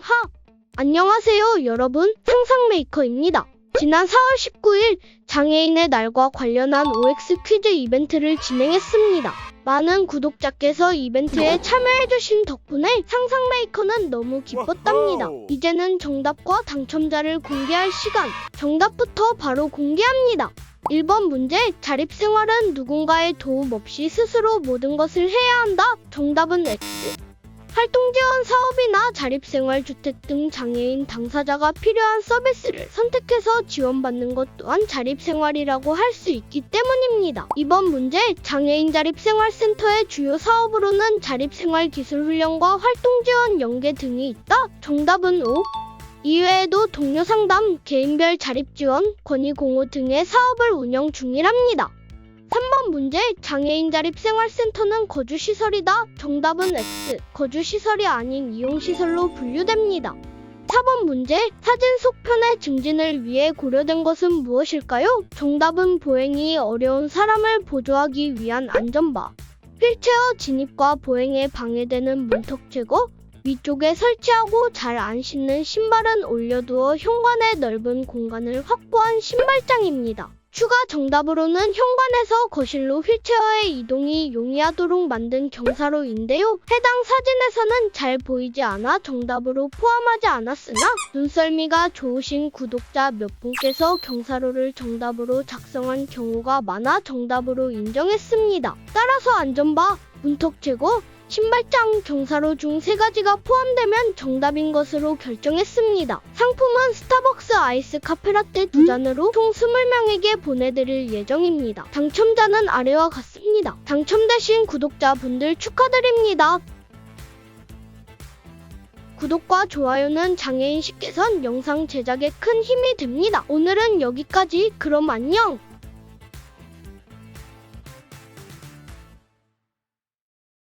하! 안녕하세요, 여러분. 상상 메이커입니다. 지난 4월 19일 장애인의 날과 관련한 OX 퀴즈 이벤트를 진행했습니다. 많은 구독자께서 이벤트에 참여해주신 덕분에 상상 메이커는 너무 기뻤답니다. 이제는 정답과 당첨자를 공개할 시간. 정답부터 바로 공개합니다. 1번 문제, 자립생활은 누군가의 도움 없이 스스로 모든 것을 해야 한다. 정답은 X. 활동 지원 사업이나 자립생활 주택 등 장애인 당사자가 필요한 서비스를 선택해서 지원받는 것 또한 자립생활이라고 할 수 있기 때문입니다. 이번 문제, 장애인 자립생활센터의 주요 사업으로는 자립생활 기술 훈련과 활동 지원 연계 등이 있다. 정답은 O. 이외에도 동료 상담, 개인별 자립 지원, 권익 공호 등의 사업을 운영 중이랍니다. 3번 문제 장애인 자립 생활센터는 거주시설이다. 정답은 X. 거주시설이 아닌 이용시설로 분류됩니다. 4번 문제 사진 속편의 증진을 위해 고려된 것은 무엇일까요? 정답은 보행이 어려운 사람을 보조하기 위한 안전바. 휠체어 진입과 보행에 방해되는 문턱 제거, 위쪽에 설치하고 잘 안 신는 신발은 올려두어 현관의 넓은 공간을 확보한 신발장입니다. 추가 정답으로는 현관에서 거실로 휠체어의 이동이 용이하도록 만든 경사로인데요. 해당 사진에서는 잘 보이지 않아 정답으로 포함하지 않았으나 눈썰미가 좋으신 구독자 몇 분께서 경사로를 정답으로 작성한 경우가 많아 정답으로 인정했습니다. 따라서 안전바, 문턱 제거, 신발장, 경사로 중 세 가지가 포함되면 정답인 것으로 결정했습니다. 상품은 스타벅스 아이스 카페라떼 두 잔으로 총 20명에게 보내드릴 예정입니다. 당첨자는 아래와 같습니다. 당첨되신 구독자분들 축하드립니다. 구독과 좋아요는 장애인 식개선 영상 제작에 큰 힘이 됩니다. 오늘은 여기까지. 그럼 안녕!